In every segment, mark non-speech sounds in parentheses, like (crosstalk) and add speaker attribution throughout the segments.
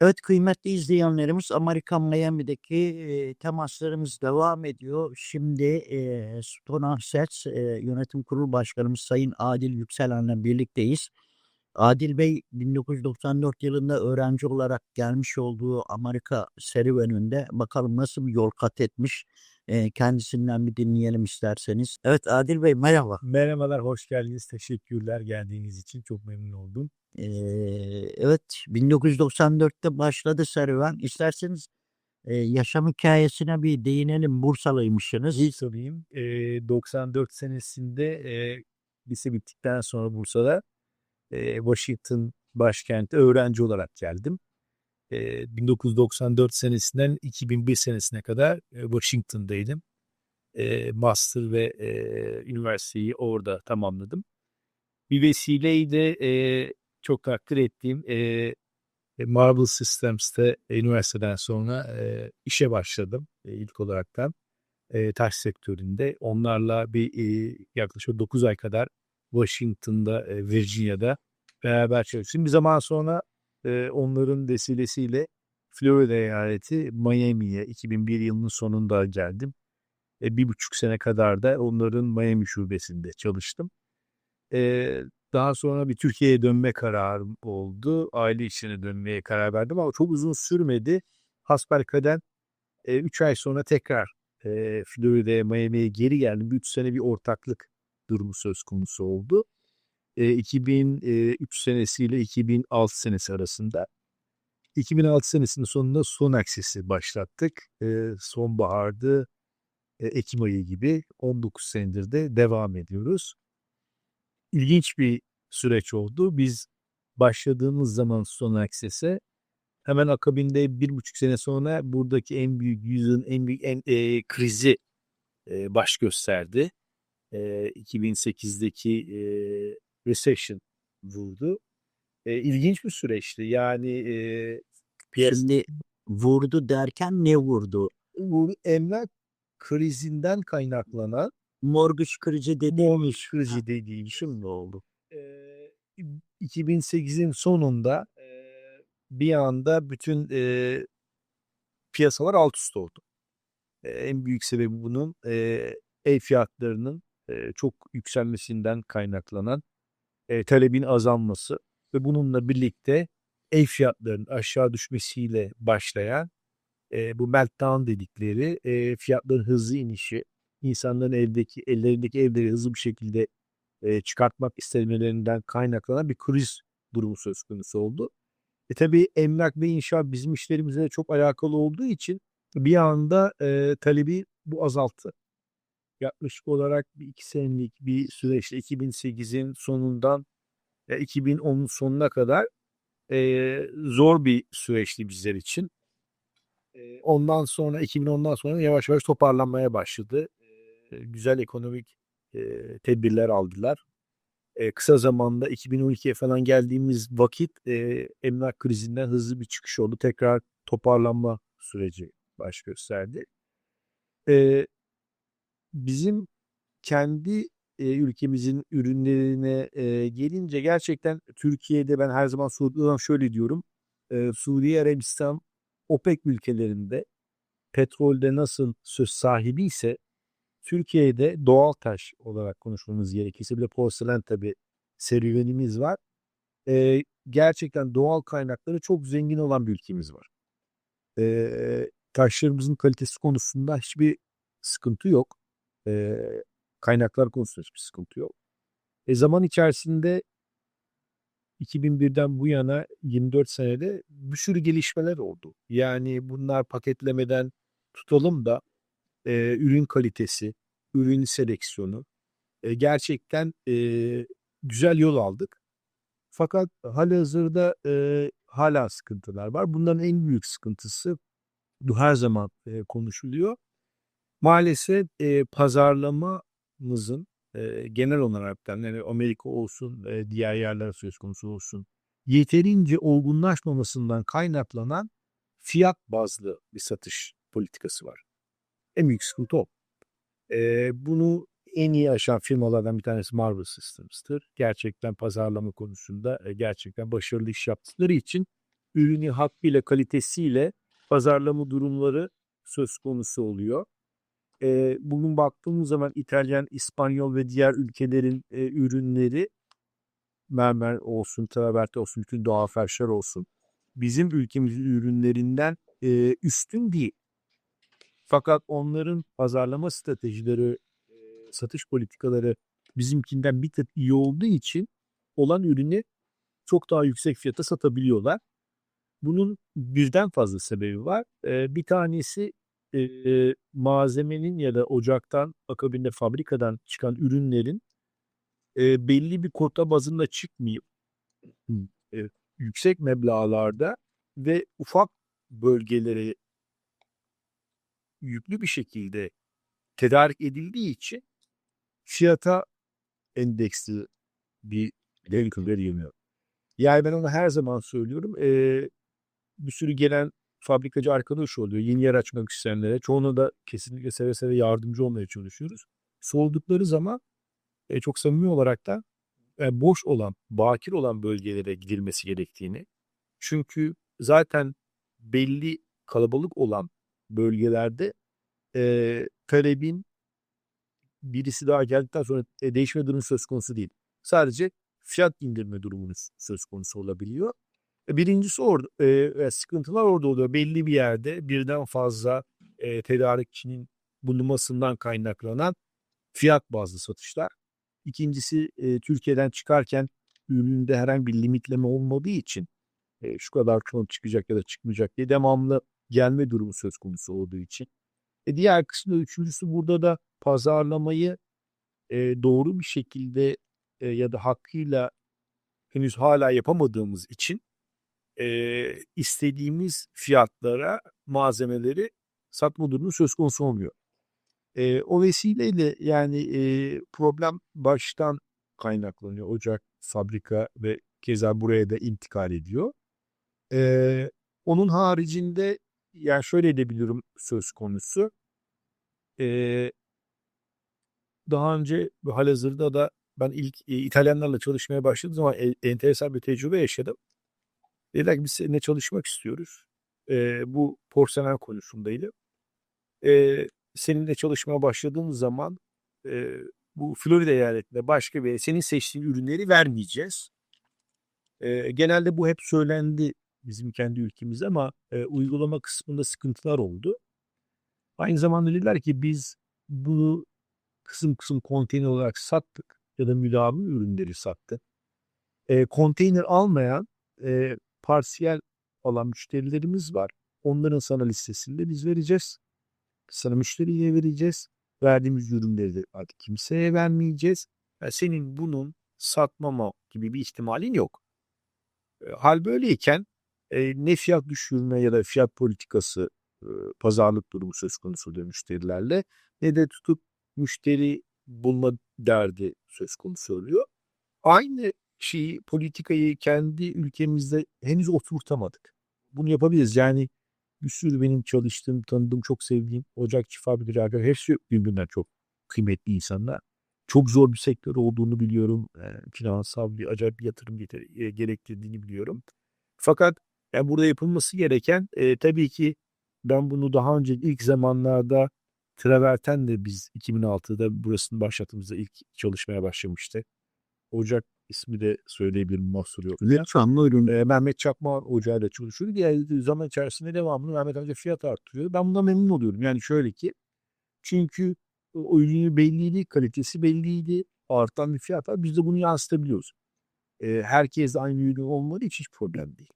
Speaker 1: Evet kıymetli izleyenlerimiz Amerika Miami'deki e, temaslarımız devam ediyor. Şimdi e, Stone Assets e, Yönetim Kurulu Başkanımız Sayın Adil Yükselen'le birlikteyiz. Adil Bey 1994 yılında öğrenci olarak gelmiş olduğu Amerika serüveninde bakalım nasıl bir yol kat etmiş. E, kendisinden bir dinleyelim isterseniz. Evet Adil Bey merhaba.
Speaker 2: Merhabalar, hoş geldiniz. Teşekkürler geldiğiniz için. Çok memnun oldum.
Speaker 1: Ee, evet 1994'te başladı serüven. İsterseniz e, yaşam hikayesine bir değinelim. Bursalıymışsınız.
Speaker 2: İyi. Ee, 94 senesinde e, lise bittikten sonra Bursa'da e, Washington başkenti öğrenci olarak geldim. E, 1994 senesinden 2001 senesine kadar e, Washington'daydım. E, master ve e, üniversiteyi orada tamamladım. Bir vesileyle e, çok takdir ettiğim e, Marble Systems'te e, üniversiteden sonra e, işe başladım e, ilk olaraktan e, taş sektöründe. Onlarla bir e, yaklaşık 9 ay kadar Washington'da, e, Virginia'da beraber çalıştım. Bir zaman sonra e, onların vesilesiyle Florida eyaleti Miami'ye 2001 yılının sonunda geldim. E, bir buçuk sene kadar da onların Miami şubesinde çalıştım. E, daha sonra bir Türkiye'ye dönme kararım oldu. Aile işine dönmeye karar verdim ama çok uzun sürmedi. Hasbelkader 3 ay sonra tekrar e, Florida'ya, Miami'ye geri geldim. 3 sene bir ortaklık durumu söz konusu oldu. E, 2003 senesiyle 2006 senesi arasında. 2006 senesinin sonunda son aksesi başlattık. E, sonbahardı, e, Ekim ayı gibi 19 senedir de devam ediyoruz ilginç bir süreç oldu. Biz başladığımız zaman son aksese hemen akabinde bir buçuk sene sonra buradaki en büyük yüzün en büyük en, e, krizi e, baş gösterdi. E, 2008'deki e, recession vurdu. E, ilginç bir süreçti. Yani e,
Speaker 1: Şimdi vurdu derken ne vurdu?
Speaker 2: bu emlak krizinden kaynaklanan
Speaker 1: Mortgage krizi dedi.
Speaker 2: mortgage krizi dediğim şimdi oldu. E, 2008'in sonunda e, bir anda bütün e, piyasalar alt üst oldu. E, en büyük sebebi bunun e, ev fiyatlarının e, çok yükselmesinden kaynaklanan e, talebin azalması ve bununla birlikte ev fiyatlarının aşağı düşmesiyle başlayan e, bu meltdown dedikleri e, fiyatların hızlı inişi, insanların eldeki ellerindeki evleri hızlı bir şekilde e, çıkartmak istemelerinden kaynaklanan bir kriz durumu söz konusu oldu. E tabii emlak ve inşaat bizim işlerimizle çok alakalı olduğu için bir anda e, talebi bu azalttı. Yaklaşık olarak bir iki senelik bir süreçte 2008'in sonundan e, 2010'un sonuna kadar e, zor bir süreçti bizler için. E, ondan sonra 2010'dan sonra yavaş yavaş toparlanmaya başladı. Güzel ekonomik e, tedbirler aldılar. E, kısa zamanda 2012'ye falan geldiğimiz vakit e, emlak krizinden hızlı bir çıkış oldu. Tekrar toparlanma süreci baş gösterdi. E, bizim kendi e, ülkemizin ürünlerine e, gelince gerçekten Türkiye'de ben her zaman Suudi'den şöyle diyorum. E, Suudi Arabistan OPEC ülkelerinde petrolde nasıl söz sahibi ise Türkiye'de doğal taş olarak konuşmamız gerekirse bir de porselen tabi serüvenimiz var. Ee, gerçekten doğal kaynakları çok zengin olan bir ülkemiz var. Ee, taşlarımızın kalitesi konusunda hiçbir sıkıntı yok. Ee, kaynaklar konusunda hiçbir sıkıntı yok. E zaman içerisinde 2001'den bu yana 24 senede bir sürü gelişmeler oldu. Yani bunlar paketlemeden tutalım da e, ürün kalitesi, ürün seleksiyonu e, gerçekten e, güzel yol aldık. Fakat halihazırda e, hala sıkıntılar var. Bunların en büyük sıkıntısı her zaman e, konuşuluyor. Maalesef e, pazarlamamızın e, genel olarak yani Amerika olsun, e, diğer yerler söz konusu olsun yeterince olgunlaşmamasından kaynaklanan fiyat bazlı bir satış politikası var. En büyük sıkıntı o. E, bunu en iyi aşan firmalardan bir tanesi Marvel Systems'tır. Gerçekten pazarlama konusunda e, gerçekten başarılı iş yaptıkları için ürünü hakkıyla kalitesiyle pazarlama durumları söz konusu oluyor. Eee, bugün baktığımız zaman İtalyan, İspanyol ve diğer ülkelerin eee, ürünleri mermer olsun, traverten olsun, bütün doğal ferşler olsun bizim ülkemizin ürünlerinden eee, üstün değil. Fakat onların pazarlama stratejileri, satış politikaları bizimkinden bir tık iyi olduğu için olan ürünü çok daha yüksek fiyata satabiliyorlar. Bunun birden fazla sebebi var. Bir tanesi malzemenin ya da ocaktan akabinde fabrikadan çıkan ürünlerin belli bir kota bazında çıkmayıp yüksek meblağlarda ve ufak bölgelere yüklü bir şekilde tedarik edildiği için fiyata endeksli bir denk verilmiyor. Yani ben onu her zaman söylüyorum. Eee, bir sürü gelen fabrikacı arkadaş oluyor. Yeni yer açmak isteyenlere. Çoğuna da kesinlikle seve seve yardımcı olmaya çalışıyoruz. Sordukları zaman e, çok samimi olarak da e, boş olan, bakir olan bölgelere gidilmesi gerektiğini. Çünkü zaten belli kalabalık olan bölgelerde e, talebin birisi daha geldikten sonra e, değişme durumu söz konusu değil. Sadece fiyat indirme durumunun söz konusu olabiliyor. E, Birincisi orada, e, sıkıntılar orada oluyor. Belli bir yerde birden fazla e, tedarikçinin bulunmasından kaynaklanan fiyat bazlı satışlar. İkincisi e, Türkiye'den çıkarken üründe herhangi bir limitleme olmadığı için e, şu kadar ton çıkacak ya da çıkmayacak diye devamlı gelme durumu söz konusu olduğu için. E, diğer kısmı üçüncüsü burada da pazarlamayı e, doğru bir şekilde e, ya da hakkıyla henüz hala yapamadığımız için e, istediğimiz fiyatlara malzemeleri satma durumu söz konusu olmuyor. E, o vesileyle yani e, problem baştan kaynaklanıyor. Ocak, fabrika ve keza buraya da intikal ediyor. E, onun haricinde yani şöyle de söz konusu. E, daha önce halihazırda da ben ilk e, İtalyanlarla çalışmaya başladığım zaman e, enteresan bir tecrübe yaşadım. Dediler ki biz seninle çalışmak istiyoruz. E, bu porselen konusundaydı. E, seninle çalışmaya başladığımız zaman e, bu Florida eyaletinde başka bir senin seçtiğin ürünleri vermeyeceğiz. E, genelde bu hep söylendi bizim kendi ülkemizde ama e, uygulama kısmında sıkıntılar oldu. Aynı zamanda dediler ki biz bunu kısım kısım konteyner olarak sattık ya da müdavim ürünleri sattık. E, konteyner almayan e, parsiyel alan müşterilerimiz var. Onların sana listesini de biz vereceğiz. Sana müşteriye vereceğiz. Verdiğimiz ürünleri de artık kimseye vermeyeceğiz. Yani senin bunun satmama gibi bir ihtimalin yok. E, hal böyleyken e, ne fiyat düşürme ya da fiyat politikası e, pazarlık durumu söz konusu oluyor müşterilerle ne de tutup müşteri bulma derdi söz konusu oluyor. Aynı şeyi politikayı kendi ülkemizde henüz oturtamadık. Bunu yapabiliriz. Yani bir sürü benim çalıştığım, tanıdığım, çok sevdiğim ocakçı fabrikacı arkadaşlar hepsi birbirinden çok kıymetli insanlar. Çok zor bir sektör olduğunu biliyorum. E, finansal bir acayip bir yatırım gerektirdiğini biliyorum. Fakat yani burada yapılması gereken e, tabii ki ben bunu daha önce ilk zamanlarda Traverten de biz 2006'da burasını başlattığımızda ilk çalışmaya başlamıştı. Ocak ismi de söyleyebilirim mahsur yok.
Speaker 1: Lütfen buyurun.
Speaker 2: E, Mehmet Çakma ocağıyla çalışıyordu. Diğer zaman içerisinde devamlı Mehmet amca fiyat arttırıyor. Ben bundan memnun oluyorum. Yani şöyle ki çünkü o ürünü belliydi, kalitesi belliydi. Artan bir fiyat var. Biz de bunu yansıtabiliyoruz. E, herkes aynı ürün olmadığı için hiç problem değil.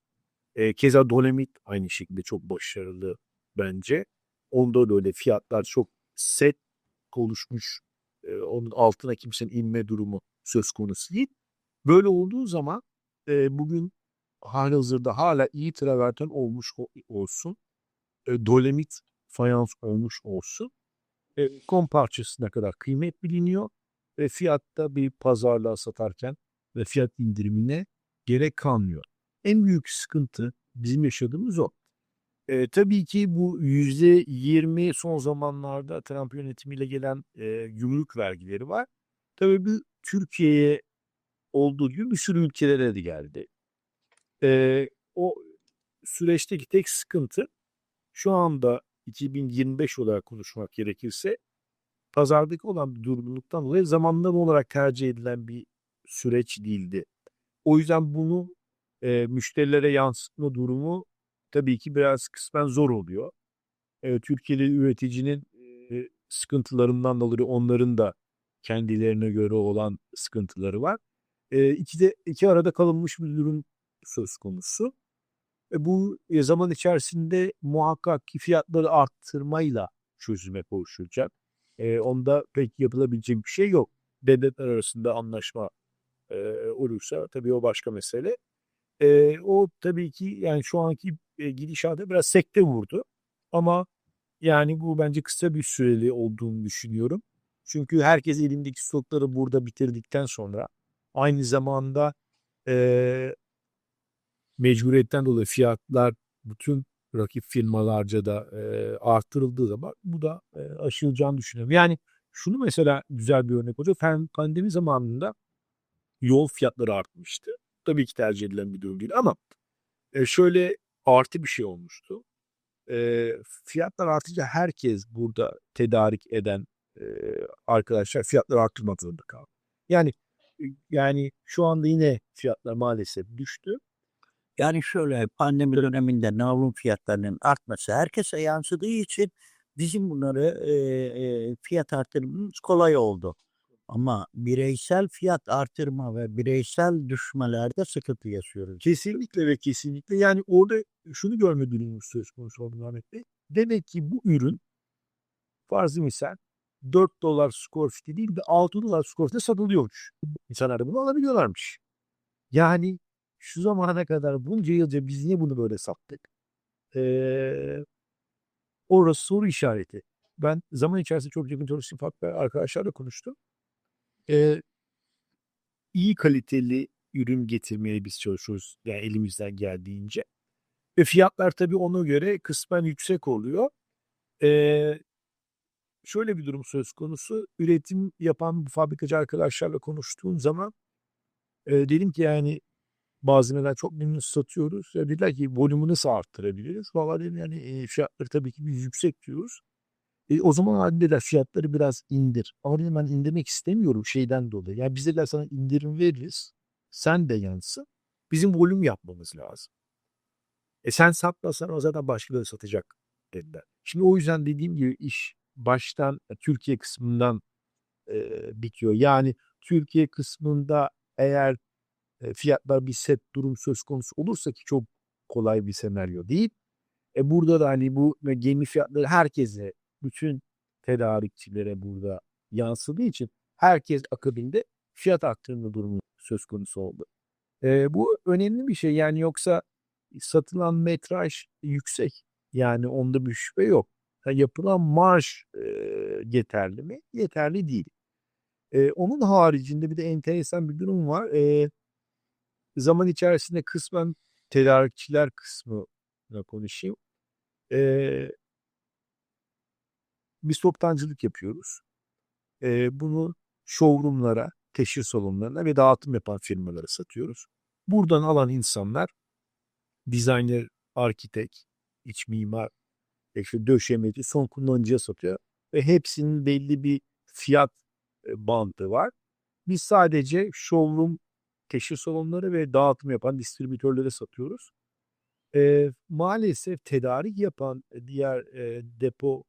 Speaker 2: E, keza Dolomit aynı şekilde çok başarılı bence. Onda da öyle fiyatlar çok set oluşmuş. E, onun altına kimsenin inme durumu söz konusu değil. Böyle olduğu zaman e, bugün halihazırda hala iyi traverten olmuş olsun. E, Dolomit fayans olmuş olsun. E, kom parçasına kadar kıymet biliniyor ve fiyatta bir pazarlığa satarken ve fiyat indirimine gerek kalmıyor. En büyük sıkıntı bizim yaşadığımız o. E, tabii ki bu yüzde yirmi son zamanlarda Trump yönetimiyle gelen e, gümrük vergileri var. Tabii bu Türkiye'ye olduğu gibi bir sürü ülkelere de geldi. E, o süreçteki tek sıkıntı şu anda 2025 olarak konuşmak gerekirse pazardaki olan bir durgunluktan dolayı zamanlama olarak tercih edilen bir süreç değildi. O yüzden bunu e, müşterilere yansıtma durumu tabii ki biraz kısmen zor oluyor. E, Türkiye'li üreticinin e, sıkıntılarından dolayı onların da kendilerine göre olan sıkıntıları var. E, iki de iki arada kalınmış bir durum söz konusu. E, bu e, zaman içerisinde muhakkak ki fiyatları arttırmayla çözüme kavuşulacak. E, onda pek yapılabilecek bir şey yok. Devletler arasında anlaşma e, olursa tabii o başka mesele. E, o tabii ki yani şu anki e, gidişata biraz sekte vurdu. Ama yani bu bence kısa bir süreli olduğunu düşünüyorum. Çünkü herkes elindeki stokları burada bitirdikten sonra aynı zamanda e, mecburiyetten dolayı fiyatlar bütün rakip firmalarca da e, arttırıldığı zaman bu da e, aşılacağını düşünüyorum. Yani şunu mesela güzel bir örnek olacak. Pandemi zamanında yol fiyatları artmıştı. Tabii ki tercih edilen bir durum değil ama e, şöyle artı bir şey olmuştu. E, fiyatlar artınca herkes burada tedarik eden e, arkadaşlar fiyatları arttırmak zorunda kaldı. Yani e, yani şu anda yine fiyatlar maalesef düştü.
Speaker 1: Yani şöyle pandemi döneminde navlun fiyatlarının artması herkese yansıdığı için bizim bunları e, e, fiyat artırmamız kolay oldu. Ama bireysel fiyat artırma ve bireysel düşmelerde sıkıntı yaşıyoruz.
Speaker 2: Kesinlikle ve kesinlikle yani orada şunu görme durumumuz söz konusu oldu Ahmet Bey. Demek ki bu ürün farzı misal 4 dolar skor fiti değil de 6 dolar skor fiti satılıyormuş. İnsanlar bunu alabiliyorlarmış. Yani şu zamana kadar bunca yılca biz niye bunu böyle sattık? Ee, orası soru işareti. Ben zaman içerisinde çok yakın çalıştığım farklı arkadaşlarla konuştum. Ee, iyi kaliteli ürün getirmeye biz çalışıyoruz. Yani elimizden geldiğince. Ve fiyatlar tabii ona göre kısmen yüksek oluyor. Ee, şöyle bir durum söz konusu. Üretim yapan bu fabrikacı arkadaşlarla konuştuğum zaman e, dedim ki yani malzemeler çok memnun satıyoruz. Ya dediler ki volümü nasıl arttırabiliriz? Valla dedim yani e, fiyatları tabii ki biz yüksek diyoruz. E, o zaman halinde de fiyatları biraz indir. Ama dedim ben indirmek istemiyorum şeyden dolayı. Yani biz dediler sana indirim veririz. Sen de yansın. Bizim volüm yapmamız lazım. E sen satmasan o zaten başkaları satacak dediler. Şimdi o yüzden dediğim gibi iş baştan e, Türkiye kısmından e, bitiyor. Yani Türkiye kısmında eğer e, fiyatlar bir set durum söz konusu olursa ki çok kolay bir senaryo değil. E burada da hani bu gemi fiyatları herkese, bütün tedarikçilere burada yansıdığı için herkes akabinde fiyat arttırma durumu söz konusu oldu. E, bu önemli bir şey yani yoksa satılan metraj yüksek yani onda bir şüphe yok. Ha, yapılan marj e, yeterli mi? Yeterli değil. E, onun haricinde bir de enteresan bir durum var. E, zaman içerisinde kısmen tedarikçiler kısmına konuşayım. E, biz toptancılık yapıyoruz. E, bunu showroomlara, teşhir salonlarına ve dağıtım yapan firmalara satıyoruz. Buradan alan insanlar designer, arkitek, iç mimar, işte döşemeci son kullanıcıya satıyor. Ve hepsinin belli bir fiyat e, bandı var. Biz sadece showroom, teşhir salonları ve dağıtım yapan distribütörlere satıyoruz. E, maalesef tedarik yapan diğer e, depo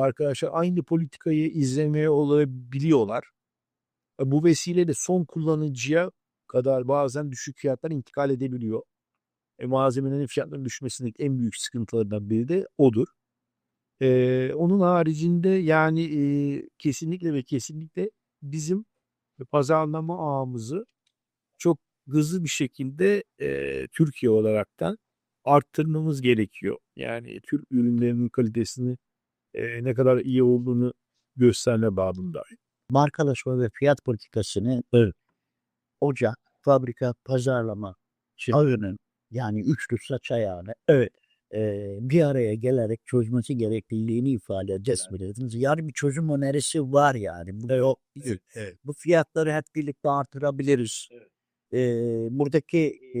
Speaker 2: arkadaşlar aynı politikayı izlemeye olabiliyorlar. E, bu vesileyle son kullanıcıya kadar bazen düşük fiyatlar intikal edebiliyor. E, malzemelerin fiyatlarının düşmesindeki en büyük sıkıntılarından biri de odur. E, onun haricinde yani e, kesinlikle ve kesinlikle bizim pazarlama ağımızı çok hızlı bir şekilde e, Türkiye olaraktan arttırmamız gerekiyor. Yani Türk ürünlerinin kalitesini e, ne kadar iyi olduğunu gösterme babında.
Speaker 1: Markalaşma ve fiyat politikasını
Speaker 2: Evet.
Speaker 1: ocak, fabrika, pazarlama
Speaker 2: Şey-
Speaker 1: ağının yani üçlü saç ayağını
Speaker 2: Evet.
Speaker 1: e, bir araya gelerek çözmesi gerekliliğini ifade edeceksiniz. Yani bir çözüm önerisi var yani. Bu,
Speaker 2: Evet. Evet. evet.
Speaker 1: bu fiyatları hep birlikte artırabiliriz.
Speaker 2: Evet.
Speaker 1: E, buradaki e,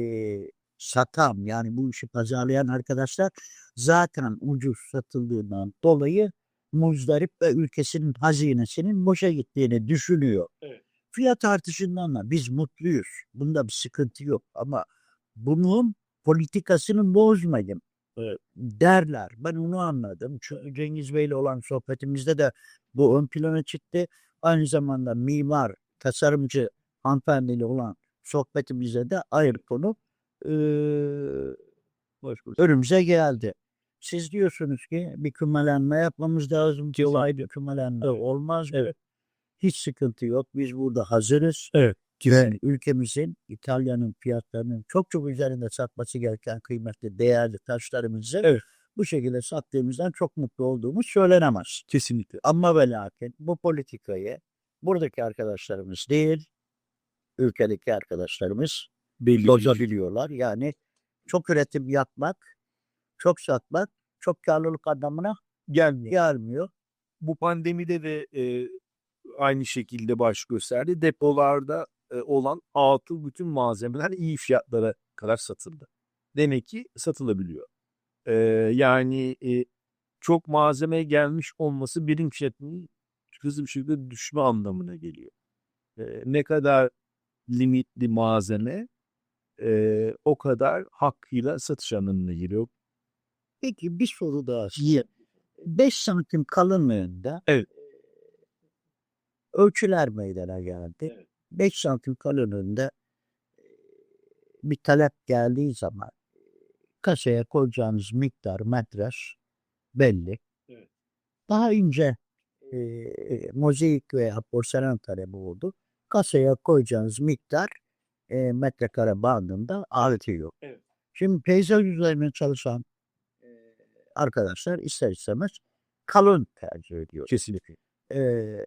Speaker 1: satan yani bu işi pazarlayan arkadaşlar zaten ucuz satıldığından dolayı muzdarip ve ülkesinin hazinesinin boşa gittiğini düşünüyor.
Speaker 2: Evet.
Speaker 1: Fiyat artışından da biz mutluyuz. Bunda bir sıkıntı yok ama bunun politikasını bozmayın e, derler. Ben onu anladım. Çünkü Cengiz Bey'le olan sohbetimizde de bu ön plana çıktı. Aynı zamanda mimar, tasarımcı hanımefendiyle olan sohbetimizde de ayrı konu eee, önümüze geldi. Siz diyorsunuz ki bir kümelenme yapmamız lazım. Diyorlar bir kümelenme olmaz mı?
Speaker 2: Evet.
Speaker 1: Hiç sıkıntı yok. Biz burada hazırız.
Speaker 2: Evet.
Speaker 1: Ve ülkemizin İtalya'nın fiyatlarının çok çok üzerinde satması gereken kıymetli değerli taşlarımızı
Speaker 2: Evet.
Speaker 1: bu şekilde sattığımızdan çok mutlu olduğumuz söylenemez.
Speaker 2: Kesinlikle.
Speaker 1: Ama ve lakin bu politikayı buradaki arkadaşlarımız değil, ülkedeki arkadaşlarımız
Speaker 2: Belli.
Speaker 1: bozabiliyorlar. Yani çok üretim yapmak, çok satmak, çok karlılık anlamına
Speaker 2: Gelmiyor.
Speaker 1: gelmiyor.
Speaker 2: Bu pandemide de e, aynı şekilde baş gösterdi. Depolarda e, olan atıl bütün malzemeler iyi fiyatlara kadar satıldı. Demek ki satılabiliyor. E, yani e, çok malzeme gelmiş olması birim fiyatının hızlı bir şekilde düşme anlamına geliyor. E, ne kadar limitli malzeme e, o kadar hakkıyla satış anlamına geliyor.
Speaker 1: Peki bir soru daha. 5 santim kalınlığında
Speaker 2: Evet.
Speaker 1: ölçüler meydana geldi.
Speaker 2: Evet.
Speaker 1: 5 santim kalınlığında bir talep geldiği zaman kasaya koyacağınız miktar metraj belli.
Speaker 2: Evet.
Speaker 1: Daha ince e, mozaik veya porselen talebi oldu. Kasaya koyacağınız miktar e, metrekare bandında artıyor.
Speaker 2: Evet.
Speaker 1: Şimdi peyzaj üzerine çalışan e, arkadaşlar ister istemez kalın tercih ediyor.
Speaker 2: Kesinlikle.
Speaker 1: Eee,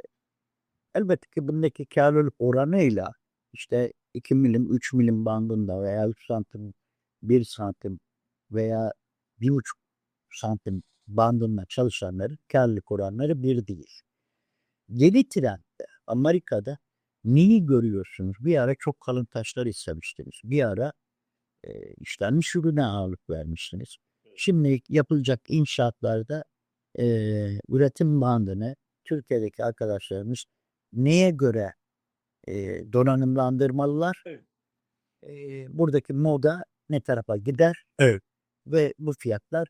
Speaker 1: elbette ki bundaki karlılık oranıyla işte 2 milim, 3 milim bandında veya 3 santim, 1 santim veya 1,5 santim bandında çalışanların karlılık oranları bir değil. Yeni trendde Amerika'da neyi görüyorsunuz? Bir ara çok kalın taşlar istemiştiniz. Bir ara e, işlenmiş ürüne ağırlık vermiştiniz. Şimdi yapılacak inşaatlarda e, üretim bandını Türkiye'deki arkadaşlarımız neye göre e, donanımlandırmalılar?
Speaker 2: Evet.
Speaker 1: E, buradaki moda ne tarafa gider?
Speaker 2: Evet.
Speaker 1: Ve bu fiyatlar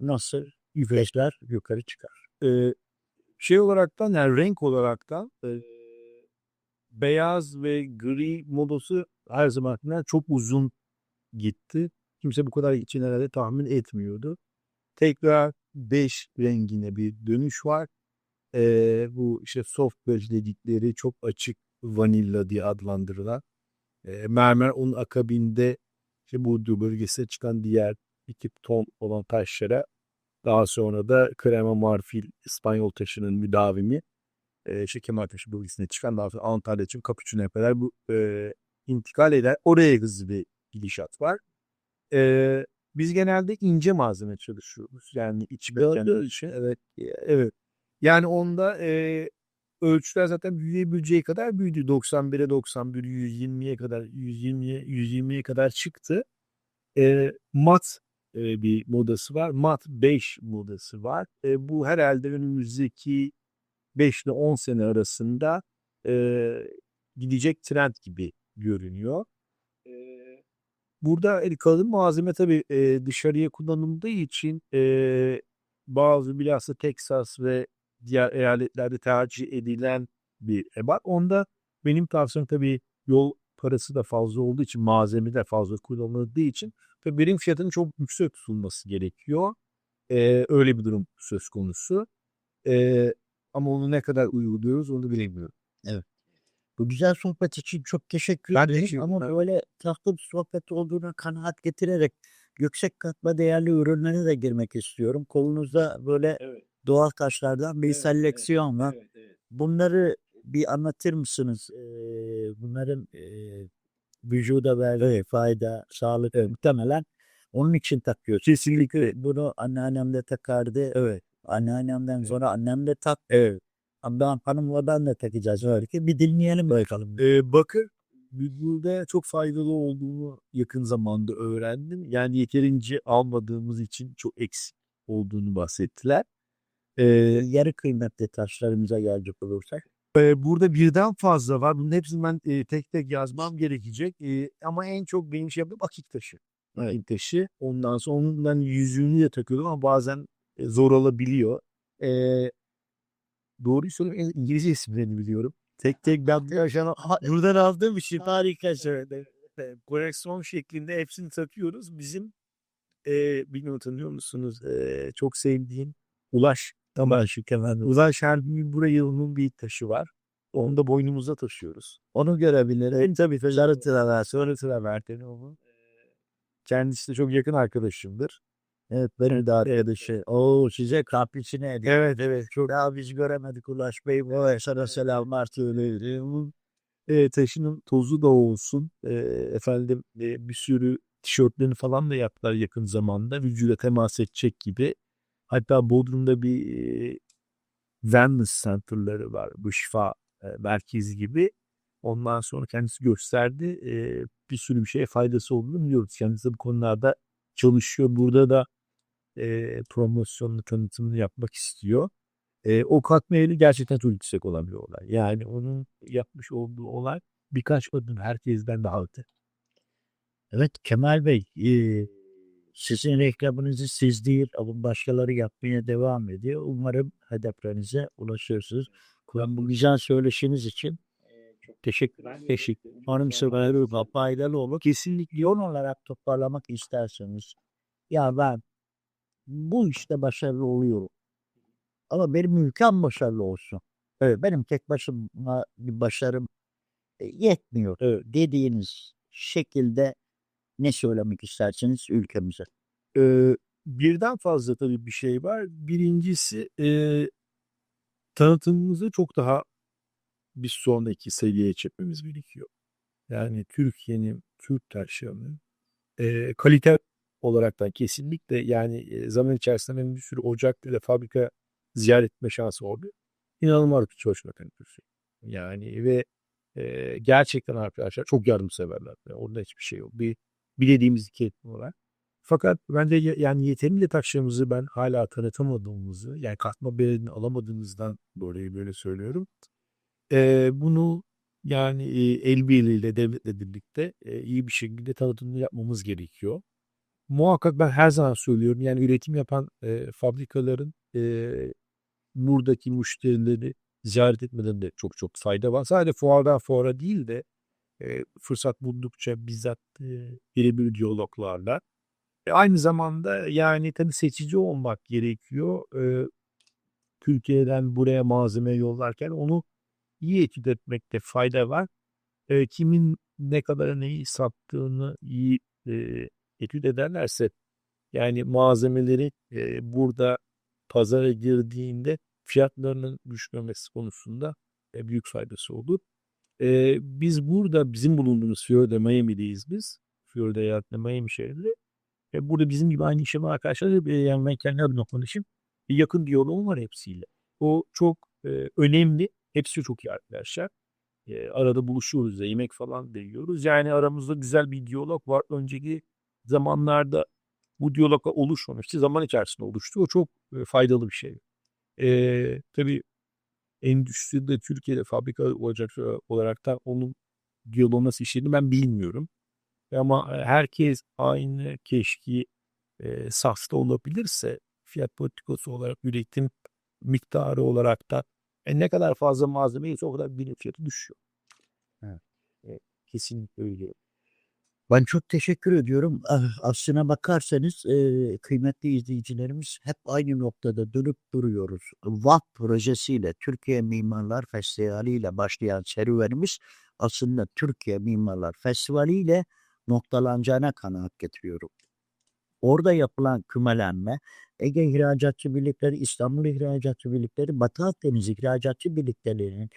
Speaker 1: nasıl yüzleşler yukarı çıkar?
Speaker 2: Eee, şey olaraktan yani renk olaraktan eee, beyaz ve gri modası her zamankinden çok uzun gitti. Kimse bu kadar için herhalde tahmin etmiyordu. Tekrar beş rengine bir dönüş var. Eee, bu işte soft beige dedikleri çok açık vanilla diye adlandırılan. Eee, mermer onun akabinde işte Burdur bölgesine çıkan diğer iki ton olan taşlara daha sonra da krema marfil İspanyol taşının müdavimi e, işte Kemal Taşı bölgesine çıkan daha sonra Antalya için Capuchino'ya kadar bu e, intikal eder. Oraya hızlı bir gidişat var. E, biz genelde ince malzeme çalışıyoruz. Yani iç için. Evet. Evet. Yani onda e, ölçüler zaten büyüyebileceği kadar büyüdü. 91'e 91, 120'ye kadar 120'ye 120'ye kadar çıktı. E, mat e, bir modası var. Mat 5 modası var. E, bu herhalde önümüzdeki 5 ile 10 sene arasında e, gidecek trend gibi görünüyor. Burada el kalın malzeme tabii e, dışarıya kullanıldığı için e, bazı bilhassa Texas ve diğer eyaletlerde tercih edilen bir ebat. Onda benim tavsiyem tabii yol parası da fazla olduğu için malzeme de fazla kullanıldığı için ve birim fiyatının çok yüksek tutulması gerekiyor. Ee, öyle bir durum söz konusu. Ee, ama onu ne kadar uyguluyoruz onu bilemiyorum.
Speaker 1: Bu güzel sohbet için çok teşekkür
Speaker 2: Ben
Speaker 1: ederim.
Speaker 2: teşekkür
Speaker 1: Ama böyle tatlı bir sohbet olduğuna kanaat getirerek yüksek katma değerli ürünlere de girmek istiyorum. Kolunuzda böyle
Speaker 2: Evet.
Speaker 1: doğal taşlardan bir
Speaker 2: Evet, evet,
Speaker 1: seleksiyon var.
Speaker 2: Evet, evet.
Speaker 1: Bunları bir anlatır mısınız? Ee, bunların e, vücuda verdiği fayda, sağlık muhtemelen onun için takıyoruz.
Speaker 2: Kesinlikle.
Speaker 1: Bunu anneannem de takardı. Evet. Anneannemden
Speaker 2: Evet.
Speaker 1: sonra annem de tak.
Speaker 2: Evet.
Speaker 1: Ben hanımla ben de takacağız belki. Bir dinleyelim bakalım.
Speaker 2: Ee, bakır burada çok faydalı olduğunu yakın zamanda öğrendim. Yani yeterince almadığımız için çok eksik olduğunu bahsettiler. Ee,
Speaker 1: Yarı kıymetli taşlarımıza gelecek olursak.
Speaker 2: e, burada birden fazla var. Bunun hepsini ben e, tek tek yazmam gerekecek. E, ama en çok benim şey yaptığım akik taşı. Akik taşı. Ondan sonra onun ben yüzüğünü de takıyordum ama bazen zor olabiliyor. E, doğruyu söyleyeyim en İngilizce isimlerini biliyorum. Tek (laughs) tek ben yaşanan (laughs) buradan aldığım için harika söyledim. E, Koleksiyon şeklinde hepsini takıyoruz. Bizim e, bilmiyorum tanıyor musunuz? E, çok sevdiğim Ulaş. Tamam şu kemer. Ulaş Harbi'nin buraya yılının bir taşı var. Onu da boynumuza taşıyoruz.
Speaker 1: Onu görebilirim.
Speaker 2: Evet, tabii tabii.
Speaker 1: Sarı traver.
Speaker 2: Sonra Traverten'i onu. Kendisi de çok yakın arkadaşımdır.
Speaker 1: Evet benim de arkadaşı. Oo size kaprisine edin.
Speaker 2: Evet evet. Çok
Speaker 1: Daha biz göremedik Ulaş Bey. O sana selamlar söyleyelim.
Speaker 2: e, taşının tozu da olsun. E, efendim e, bir sürü tişörtlerini falan da yaptılar yakın zamanda. Vücuda temas edecek gibi. Hatta Bodrum'da bir e, wellness center'ları var. Bu şifa e, merkezi gibi. Ondan sonra kendisi gösterdi. E, bir sürü bir şeye faydası olduğunu biliyoruz. Kendisi bu konularda çalışıyor. Burada da e, promosyonunu, tanıtımını yapmak istiyor. E, o katma gerçekten çok yüksek olan bir olay. Yani onun yapmış olduğu olay birkaç adım herkesten daha öte.
Speaker 1: Evet Kemal Bey. e, sizin reklamınızı siz değil ama başkaları yapmaya devam ediyor. Umarım hedeflerinize ulaşırsınız. Ben bu güzel söyleşiniz için
Speaker 2: Teşekkürler. Teşekkür.
Speaker 1: Hanım severler faydalı olur. Kesinlikle yon olarak toparlamak isterseniz. Ya ben bu işte başarılı oluyorum. Ama benim ülkem başarılı olsun. Evet, benim tek başıma bir başarım e, yetmiyor.
Speaker 2: Evet.
Speaker 1: Dediğiniz şekilde ne söylemek isterseniz ülkemize.
Speaker 2: Ee, birden fazla tabii bir şey var. Birincisi e, tanıtımımızı çok daha bir sonraki seviyeye çekmemiz gerekiyor. Yani Türkiye'nin, Türk taşlarının e, kalite olarak da kesinlikle yani e, zaman içerisinde benim bir sürü ocak ve fabrika ziyaret etme şansı oldu. İnanılmaz bir çalışma kalitesi. Yani ve e, gerçekten arkadaşlar çok yardımseverler. Yani orada hiçbir şey yok. Bir bilediğimiz iki etme olarak. Fakat bence yani yeterince taşlarımızı ben hala tanıtamadığımızı yani katma değerini alamadığımızdan dolayı böyle söylüyorum. Ee, bunu yani e, el birliğiyle devletle birlikte e, iyi bir şekilde tanıtımını yapmamız gerekiyor. Muhakkak ben her zaman söylüyorum yani üretim yapan e, fabrikaların e, buradaki müşterileri ziyaret etmelerinde çok çok fayda var. Sadece fuardan fuara değil de e, fırsat buldukça bizzat e, birebir diyaloglarla. E, aynı zamanda yani tabii seçici olmak gerekiyor. E, Türkiye'den buraya malzeme yollarken onu iyi etüt etmekte fayda var. E, kimin ne kadar neyi sattığını iyi e, etüt ederlerse yani malzemeleri e, burada pazara girdiğinde fiyatlarının düşmemesi konusunda e, büyük faydası olur. E, biz burada bizim bulunduğumuz Florida Miami'deyiz biz. Florida eyaletinde Miami şehrinde. E, burada bizim gibi aynı işe arkadaşlar e, yani ben kendi adıma konuşayım. Bir yakın diyaloğum var hepsiyle. O çok e, önemli. Hepsi çok iyi arkadaşlar. E, arada buluşuyoruz da yemek falan da yiyoruz. Yani aramızda güzel bir diyalog var. Önceki zamanlarda bu diyalog oluşmamıştı. Zaman içerisinde oluştu. O çok e, faydalı bir şey. E, tabii endüstride Türkiye'de fabrika olacak e, olarak da onun diyaloğu nasıl işlediğini ben bilmiyorum. Ama e, herkes aynı keşki e, safta olabilirse fiyat politikası olarak üretim miktarı olarak da e, ne kadar fazla malzeme ise o kadar bir fiyatı düşüyor.
Speaker 1: Evet.
Speaker 2: E, kesinlikle öyle.
Speaker 1: Ben çok teşekkür ediyorum. Ah, Aslına bakarsanız e, kıymetli izleyicilerimiz hep aynı noktada dönüp duruyoruz. VAP projesiyle Türkiye Mimarlar Festivali ile başlayan serüvenimiz aslında Türkiye Mimarlar Festivali ile noktalanacağına kanaat getiriyorum. Orada yapılan kümelenme Ege İhracatçı Birlikleri, İstanbul İhracatçı Birlikleri, Batı Akdeniz İhracatçı Birlikleri'nin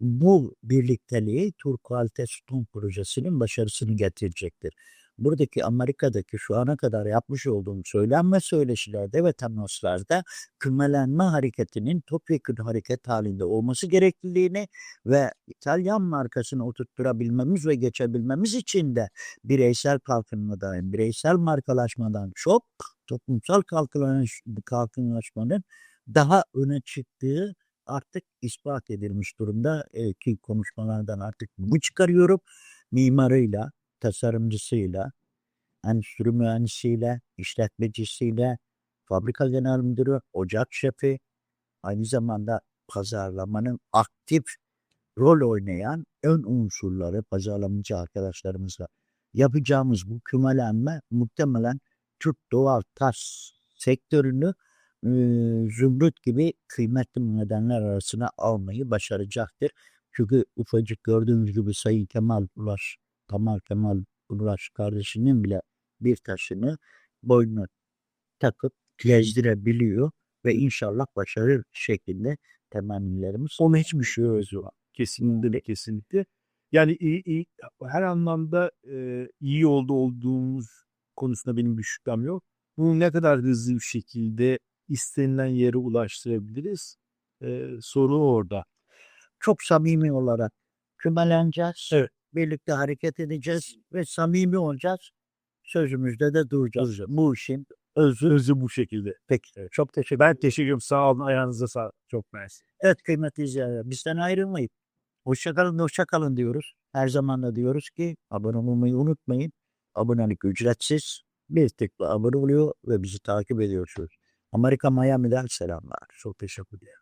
Speaker 1: bu birlikteliği Türk Kalite Sütun Projesi'nin başarısını getirecektir. Buradaki Amerika'daki şu ana kadar yapmış olduğum söylem ve söyleşilerde ve temaslarda kümelenme hareketinin topyekun hareket halinde olması gerekliliğini ve İtalyan markasını oturtturabilmemiz ve geçebilmemiz için de bireysel kalkınmadan, bireysel markalaşmadan çok toplumsal kalkınlaş, kalkınlaşmanın daha öne çıktığı artık ispat edilmiş durumda ki konuşmalardan artık bu çıkarıyorum. Mimarıyla, tasarımcısıyla, endüstri mühendisiyle, işletmecisiyle, fabrika genel müdürü, ocak şefi, aynı zamanda pazarlamanın aktif rol oynayan ön unsurları pazarlamacı arkadaşlarımızla yapacağımız bu kümelenme muhtemelen Türk doğal taş sektörünü e, zümrüt gibi kıymetli madenler arasına almayı başaracaktır. Çünkü ufacık gördüğünüz gibi Sayın Kemal Ulaş, Kemal Kemal Ulaş kardeşinin bile bir taşını boynuna takıp gezdirebiliyor ve inşallah başarır şeklinde temennilerimiz
Speaker 2: Onu hiç düşüyoruz o. Kesinlikle kesinlikle. Yani iyi, iyi, her anlamda e, iyi yolda olduğumuz konusunda benim bir şüphem yok. Bunu ne kadar hızlı bir şekilde istenilen yere ulaştırabiliriz? E, soru orada.
Speaker 1: çok samimi olarak kümeleneceğiz.
Speaker 2: Evet.
Speaker 1: Birlikte hareket edeceğiz ve samimi olacağız. Sözümüzde de duracağız.
Speaker 2: Duracağız.
Speaker 1: Bu işin özü.
Speaker 2: Özü bu şekilde.
Speaker 1: Peki.
Speaker 2: Çok teşekkür Ben teşekkür ederim. Sağ olun. Ayağınıza sağlık. Çok mersi.
Speaker 1: Evet kıymetli izleyiciler bizden ayrılmayın. Hoşçakalın, hoşçakalın diyoruz. Her zaman da diyoruz ki abone olmayı unutmayın. Abonelik ücretsiz. Bir tıkla abone oluyor ve bizi takip ediyorsunuz. Amerika Miami'den selamlar.
Speaker 2: Çok teşekkür ederim.